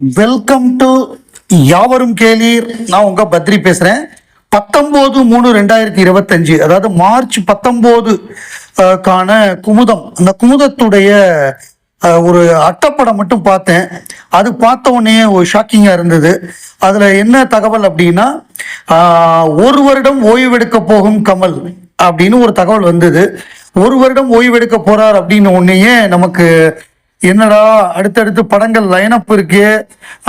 Welcome to யாவரும் கேளீர். நான் உங்க பத்ரி பேசுறேன். பத்தொன்பது மூணு ரெண்டாயிரத்தி இருபத்தஞ்சு அதாவது மார்ச் பத்தொன்பது கான குமுதம். அந்த குமுதத்துடைய ஒரு அட்டப்படம் மட்டும் பார்த்தேன். அது பார்த்த உடனே ஒரு ஷாக்கிங்காக இருந்தது. அதில் என்ன தகவல் அப்படின்னா ஒரு வருடம் ஓய்வெடுக்க போகும் கமல் அப்படின்னு ஒரு தகவல் வந்தது. ஒரு வருடம் ஓய்வெடுக்க போறார் அப்படின்னு உடனேயே நமக்கு என்னடா அடுத்தடுத்து படங்கள் லைனப் இருக்கு.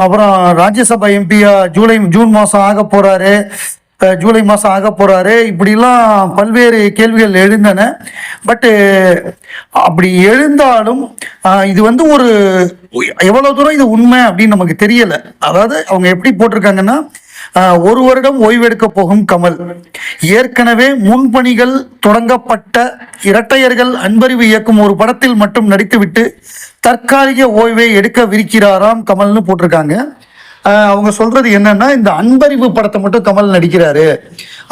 அப்புறம் ராஜ்யசபா எம்பியா ஜூலை ஜூன் மாதம் ஆக போகிறாரு ஜூலை மாதம் ஆக போகிறாரு இப்படிலாம் பல்வேறு கேள்விகள் எழுந்தன. பட்டு அப்படி எழுந்தாலும் இது வந்து ஒரு எவ்வளோ தூரம் இது உண்மை அப்படின்னு நமக்கு தெரியலை. அதாவது அவங்க எப்படி போட்டிருக்காங்கன்னா ஒரு வருடம் ஓய்வெடுக்க போகும் கமல். ஏற்கனவே முன்பணிகள் தொடங்கப்பட்ட இரட்டையர்கள் அன்பறிவு இயக்கும் ஒரு படத்தில் மட்டும் நடித்துவிட்டு தற்காலிக ஓய்வை எடுக்கவிருக்கிறாராம் கமல்னு போட்டிருக்காங்க. அவங்க சொல்றது என்னன்னா இந்த அன்பறிவு படத்தை மட்டும் கமல் நடிக்கிறாரு.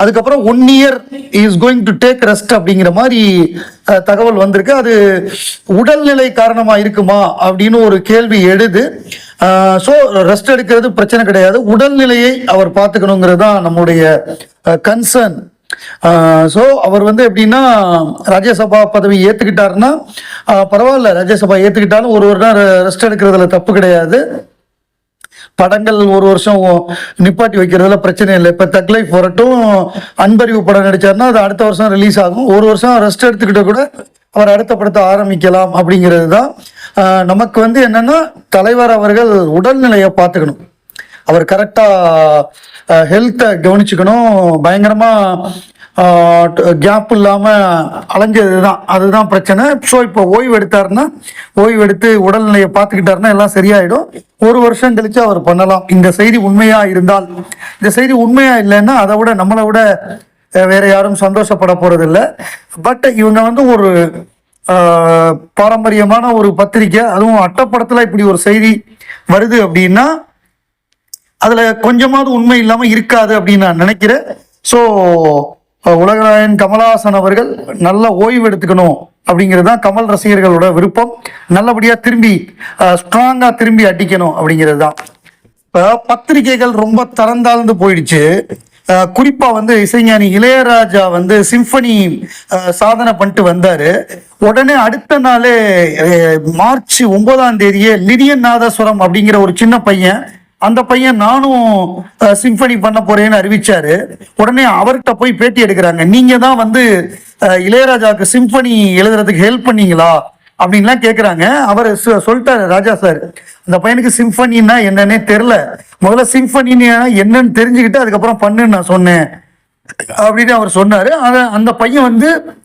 அதுக்கப்புறம் one year is going to take rest அப்படிங்கிற மாதிரி தகவல் வந்திருக்கு. அது உடல்நிலை காரணமா இருக்குமா அப்படின்னு ஒரு கேள்வி எழுது. ஸோ ரெஸ்ட் எடுக்கிறது பிரச்சனை கிடையாது. உடல்நிலையை அவர் பார்த்துக்கணுங்கிறது தான் நம்முடைய கன்சர்ன் ஸோ அவர் வந்து எப்படின்னா ராஜ்யசபா பதவி ஏற்றுக்கிட்டாருன்னா பரவாயில்ல ராஜ்யசபா ஏற்றுக்கிட்டாலும் ஒரு ஒரு நாள் ரெஸ்ட் எடுக்கிறதுல தப்பு கிடையாது. படங்கள் ஒரு வருஷம் நிப்பாட்டி வைக்கிறதுல பிரச்சனை இல்லை. இப்போ தக் லைஃப் வரட்டும் அன்பறிவு படம் நடிச்சாருன்னா அது அடுத்த வருஷம் ரிலீஸ் ஆகும். ஒரு வருஷம் ரெஸ்ட் எடுத்துக்கிட்ட கூட அவர் அடுத்த படத்தை ஆரம்பிக்கலாம் அப்படிங்கிறது தான். நமக்கு வந்து என்னென்னா தலைவர் அவர்கள் உடல்நிலையை பார்த்துக்கணும். அவர் கரெக்டாக ஹெல்த்தை கவனிச்சுக்கணும். பயங்கரமாக கேப் இல்லாமல் அலைஞ்சது தான் அதுதான் பிரச்சனை. ஸோ இப்போ ஓய்வு எடுத்தாருன்னா ஓய்வு எடுத்து உடல்நிலையை பார்த்துக்கிட்டாருன்னா எல்லாம் சரியாயிடும். ஒரு வருஷம் கழிச்சு அவர் பண்ணலாம். இந்த செய்தி உண்மையாக இருந்தால் இந்த செய்தி உண்மையாக இல்லைன்னா அதை விட நம்மளை விட வேற யாரும் சந்தோஷப்பட போகிறதில்ல பட் இவங்க வந்து ஒரு பாரம்பரியமான ஒரு பத்திரிக்கை அதுவும் அட்டப்படத்தில் இப்படி ஒரு செய்தி வருது அப்படின்னா அதில் கொஞ்சமாவது உண்மை இல்லாமல் இருக்காது அப்படின்னு நான் நினைக்கிறேன். ஸோ உலகநாயகன் கமலஹாசன் அவர்கள் நல்ல ஓய்வு எடுத்துக்கணும் அப்படிங்கிறது தான் கமல் ரசிகர்களோட விருப்பம். நல்லபடியாக திரும்பி ஸ்ட்ராங்காக திரும்பி அடிக்கணும் அப்படிங்கிறது தான். இப்போ பத்திரிகைகள் ரொம்ப தரந்தாழ்ந்து போயிடுச்சு. குறிப்பாக வந்து இசைஞானி இளையராஜா வந்து சிம்பனி சாதனை பண்ணிட்டு வந்தார். உடனே அடுத்த நாளே மார்ச் ஒன்பதாம் தேதியே லிடியன் நாதஸ்வரம் அப்படிங்கிற ஒரு சின்ன பையன் அந்த பையன் நானும் சிம்ஃபனி சிம்பனி பண்ண போறேன்னு அறிவிச்சாரு. உடனே அவர்கிட்ட போய் பேட்டி எடுக்கிறாங்க. நீங்க தான் வந்து இளையராஜாவுக்கு சிம்பனி எழுதுறதுக்கு ஹெல்ப் பண்ணீங்களா? அப்படின்லாம் கேட்குறாங்க அவர் சொ- சொல்லிட்டாரு ராஜா சார். அந்த பையனுக்கு சிம்பனின்னா என்னன்னே தெரில முதல்ல சிம்ஃபனின்னு என்னன்னு தெரிஞ்சுக்கிட்டு அதுக்கப்புறம் பண்ணுன்னு நான் சொன்னேன். அப்படின்னு அவர் சொன்னார். அதை அந்த பையன் வந்து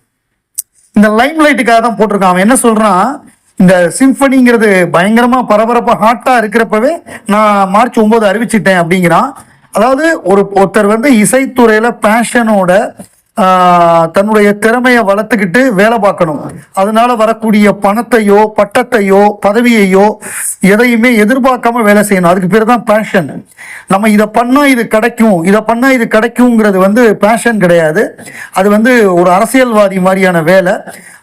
இந்த லைம் லைட்டுக்காக தான் போட்டிருக்கான். அவன் என்ன சொல்கிறான் இந்த சிம்பனிங்கிறது பயங்கரமா பரபரப்பா ஹாட்டா இருக்கிறப்பவே நான் மார்ச் ஒன்பது அறிவிச்சிட்டேன் அப்படிங்கிறான். அதாவது ஒரு ஒருத்தர் வந்து இசைத்துறையில பேஷனோட தன்னுடைய திறமையை வளர்த்துக்கிட்டு வேலை பார்க்கணும். அதனால வரக்கூடிய பணத்தையோ பட்டத்தையோ பதவியையோ எதையுமே எதிர்பார்க்காம வேலை செய்யணும். அதுக்கு பேர் தான் பேஷன் நம்ம இதை பண்ணால் இது கிடைக்கும். இதை பண்ணால் இது கிடைக்குங்கிறது வந்து பேஷன் கிடையாது. அது வந்து ஒரு அரசியல்வாதி மாதிரியான வேலை.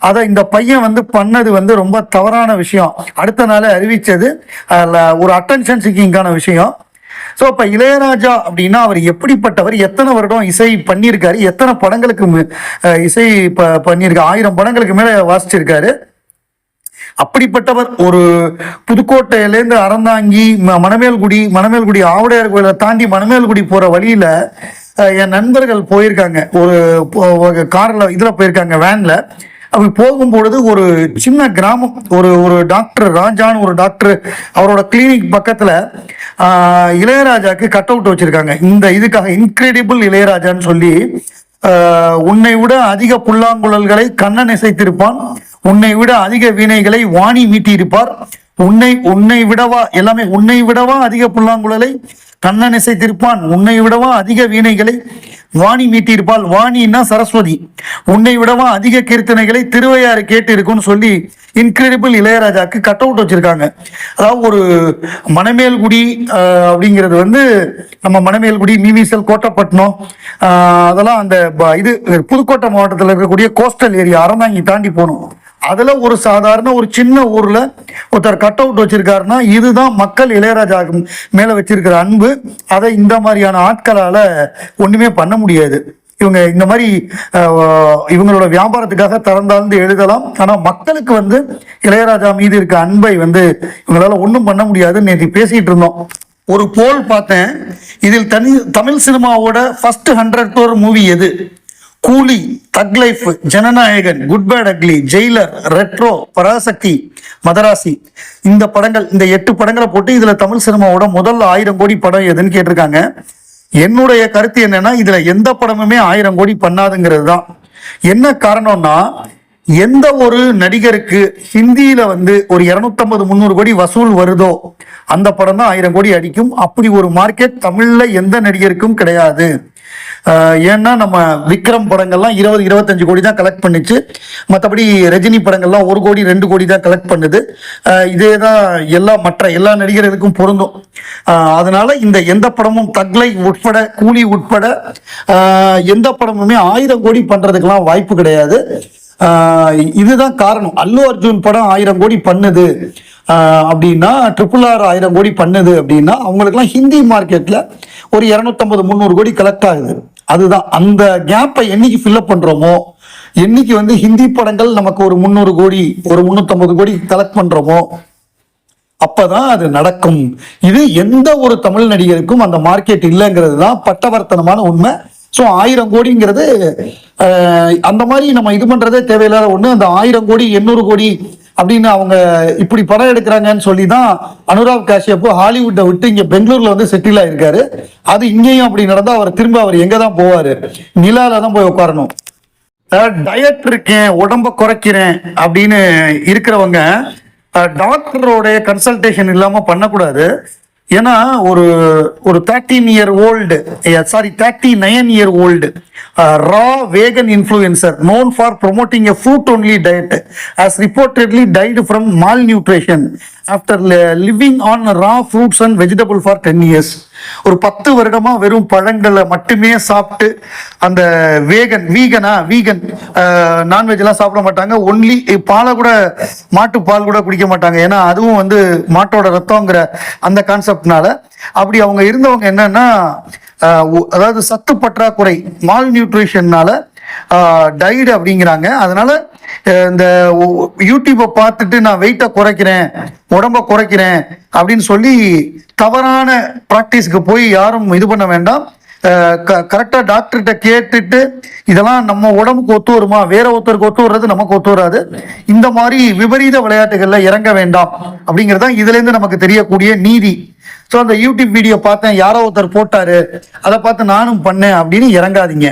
அதை இந்த பையன் வந்து பண்ணது வந்து ரொம்ப தவறான விஷயம். அடுத்த நாளே அறிவித்தது ஒரு அட்டென்ஷன் சிக்கிங்கான விஷயம். ஸோ இப்போ இளையராஜா அப்படின்னா அவர் எப்படிப்பட்டவர்? எத்தனை வருடம் இசை பண்ணியிருக்காரு? எத்தனை படங்களுக்கு இசை ப பண்ணியிருக்காரு ஆயிரம் படங்களுக்கு மேலே வாசிச்சிருக்காரு. அப்படிப்பட்டவர் ஒரு புதுக்கோட்டையிலேருந்து அறந்தாங்கி ம- மணமேல்குடி மணமேல்குடி ஆவுடையார் கோயிலை தாண்டி மணமேல்குடி போகிற வழியில் என் நண்பர்கள் போயிருக்காங்க. ஒரு காரில் இதில் போயிருக்காங்க வேனில். அப்படி போகும்பொழுது ஒரு சின்ன கிராமம் ஒரு ஒரு டாக்டர் ராஜான்னு ஒரு டாக்டர் அவரோட கிளினிக் பக்கத்தில் இளையராஜாக்கு கட் அவுட் வச்சுருக்காங்க. இந்த இதுக்காக இன்க்ரெடிபிள் இளையராஜான்னு சொல்லி ஆஹ் உன்னை விட அதிக புல்லாங்குழல்களை கண்ணன் இசைத்திருப்பான். உன்னை விட அதிக வீணைகளை வாணி மீட்டியிருப்பார். உன்னை உன்னை விடவா எல்லாமே உன்னை விடவா அதிக புல்லாங்குழலை கண்ணன் இசைத்திருப்பான் உன்னை விடவா அதிக வீணைகளை வாணி மீட்டியிருப்பாள். வாணின்னா சரஸ்வதி. உன்னை விடவா அதிக கீர்த்தனைகளை திருவையாறு கேட்டு இருக்கும்னு சொல்லி இன்கிரெடிபிள் இளையராஜாக்கு கட் அவுட் வச்சிருக்காங்க. அதாவது ஒரு மணமேல்குடி அப்படிங்கிறது வந்து நம்ம மணமேல்குடி மீமிசல் கோட்டப்பட்டினம் அதெல்லாம் அந்த ப- இது புதுக்கோட்டை மாவட்டத்தில் இருக்கக்கூடிய கோஸ்டல் ஏரியா அறந்தாங்கி தாண்டி போகணும். அதில் ஒரு சாதாரண ஒரு சின்ன ஊரில் ஒருத்தர் கட் அவுட் வச்சிருக்காருன்னா இதுதான் மக்கள் இளையராஜா மேலே வச்சிருக்கிற அன்பு. அதை இந்த மாதிரியான ஆட்களால் ஒன்றுமே பண்ண முடியாது. இவங்க இந்த மாதிரி இவங்களோட வியாபாரத்துக்காக திறந்தாழ்ந்து எழுதலாம். ஆனால் மக்களுக்கு வந்து இளையராஜா மீது இருக்க அன்பை வந்து இவங்களால ஒன்றும் பண்ண முடியாதுன்னு நேற்று பேசிகிட்டு இருந்தோம். ஒரு போல் பார்த்தேன். இதில் தனி தமிழ் சினிமாவோட ஃபர்ஸ்ட் ஹண்ட்ரட் டோர் மூவி எது? Coolie Thug Life Jananayagan Good Bad Ugly Jailer Retro Parasakthi Madharaasi. இந்த படங்கள் இந்த எட்டு படங்களை போட்டு இதுல தமிழ் சினிமாவோட முதல் ஆயிரம் கோடி படம் எதுன்னு கேட்டிருக்காங்க. என்னுடைய கருத்து என்னன்னா இதுல எந்த படமுமே ஆயிரம் கோடி பண்ணாதுங்கிறது தான். என்ன காரணம்னா எந்த ஒரு நடிகருக்கு ஹிந்தியில வந்து ஒரு 250 முந்நூறு கோடி வசூல் வருதோ அந்த படம் தான் ஆயிரம் கோடி அடிக்கும். அப்படி ஒரு மார்க்கெட் தமிழ்ல எந்த நடிகருக்கும் கிடையாது. ஏன்னா நம்ம விக்ரம் படங்கள்லாம் இருபது இருபத்தஞ்சு கோடி தான் கலெக்ட் பண்ணுச்சு. மற்றபடி ரஜினி படங்கள்லாம் ஒரு கோடி ரெண்டு கோடி தான் கலெக்ட் பண்ணுது. இதே தான் எல்லா மற்ற எல்லா நடிகர்களுக்கும் பொருந்தும். அதனால இந்த எந்த படமும் தக்லை உட்பட கூலி உட்பட எந்த படமுமே ஆயிரம் கோடி பண்ணுறதுக்கெல்லாம் வாய்ப்பு கிடையாது. இதுதான் காரணம். அல்லு அர்ஜுன் படம் ஆயிரம் கோடி பண்ணுது. அப்படின்னா ட்ரிபிள் ஆர் ஆயிரம் கோடி பண்ணுது அப்படின்னா அவங்களுக்குலாம் ஹிந்தி மார்க்கெட்டில் ஒரு இரநூத்தம்பது முந்நூறு கோடி கலெக்ட் ஆகுது. அதுதான். அந்த கேப்பை என்னைக்கு ஃபில்அப் பண்ணுறோமோ என்னைக்கு வந்து ஹிந்தி படங்கள் நமக்கு ஒரு முந்நூறு கோடி ஒரு முந்நூற்றம்பது கோடி கலெக்ட் பண்ணுறோமோ அப்பதான் அது நடக்கும். இது எந்த ஒரு தமிழ் நடிகருக்கும் அந்த மார்க்கெட் இல்லைங்கிறது தான் பட்டவர்த்தனமான உண்மை. ஸோ ஆயிரம் கோடிங்கிறது அந்த மாதிரி நம்ம இது பண்ணுறதே தேவையில்லாத ஒன்று அந்த ஆயிரம் கோடி எண்ணூறு கோடி அப்படின்னு அவங்க இப்படி படம் எடுக்கிறாங்கன்னு சொல்லி தான் அனுராக் காஷ்யப் ஹாலிவுட்டை விட்டு இங்கே பெங்களூரில் வந்து செட்டில் ஆயிருக்காரு. அது இங்கேயும் அப்படி நடந்தால் அவர் திரும்ப அவர் எங்கே தான் போவார்? நிலாவில் தான் போய் உட்காரணும். டயட் இருக்கேன் உடம்ப குறைக்கிறேன் அப்படின்னு இருக்கிறவங்க டாக்டரோடைய கன்சல்டேஷன் இல்லாமல் பண்ணக்கூடாது. ஏன்னா ஒரு ஒரு thirteen year old sorry thirty nine year old raw vegan influencer known for promoting a fruit only diet as reportedly died from malnutrition after living on raw fruits and vegetable for ten years ஒரு பத்து வருடமா வெறும் பழங்களை மட்டுமே சாப்பிட்டு அந்த வேகன் வீகனா vegan non veg எல்லாம் சாப்பிட மாட்டாங்க. ஒன்லி பாலை கூட மாட்டு பால் கூட குடிக்க மாட்டாங்க. ஏன்னா அதுவும் வந்து மாட்டோட ரத்தங்கிற அந்த கான்செப்ட்னால அப்படி அவங்க இருந்தவங்க என்னன்னா அதாவது சத்து பற்றாக்குறை மால் நியூட்ரிஷன்னால டைடு அப்படிங்கிறாங்க. அதனால இந்த யூடியூப்பை பார்த்துட்டு நான் வெயிட்டை குறைக்கிறேன் உடம்ப குறைக்கிறேன் அப்படின்னு சொல்லி தவறான ப்ராக்டிஸ்க்கு போய் யாரும் இது பண்ண வேண்டாம். கரெக்டாக டாக்டர்கிட்ட கேட்டுட்டு இதெல்லாம் நம்ம உடம்புக்கு ஒத்து வருமா? வேற ஒருத்தருக்கு ஒத்து வர்றது நமக்கு ஒத்து வராது. இந்த மாதிரி விபரீத விளையாட்டுகளில் இறங்க வேண்டாம் அப்படிங்கிறது தான் இதுல இருந்து நமக்கு தெரியக்கூடிய நீதி. ஸோ அந்த யூடியூப் வீடியோ பார்த்தேன். யாரோ ஒருத்தர் போட்டாரு. அதை பார்த்து நானும் பண்ணேன் அப்படின்னு இறங்காதீங்க.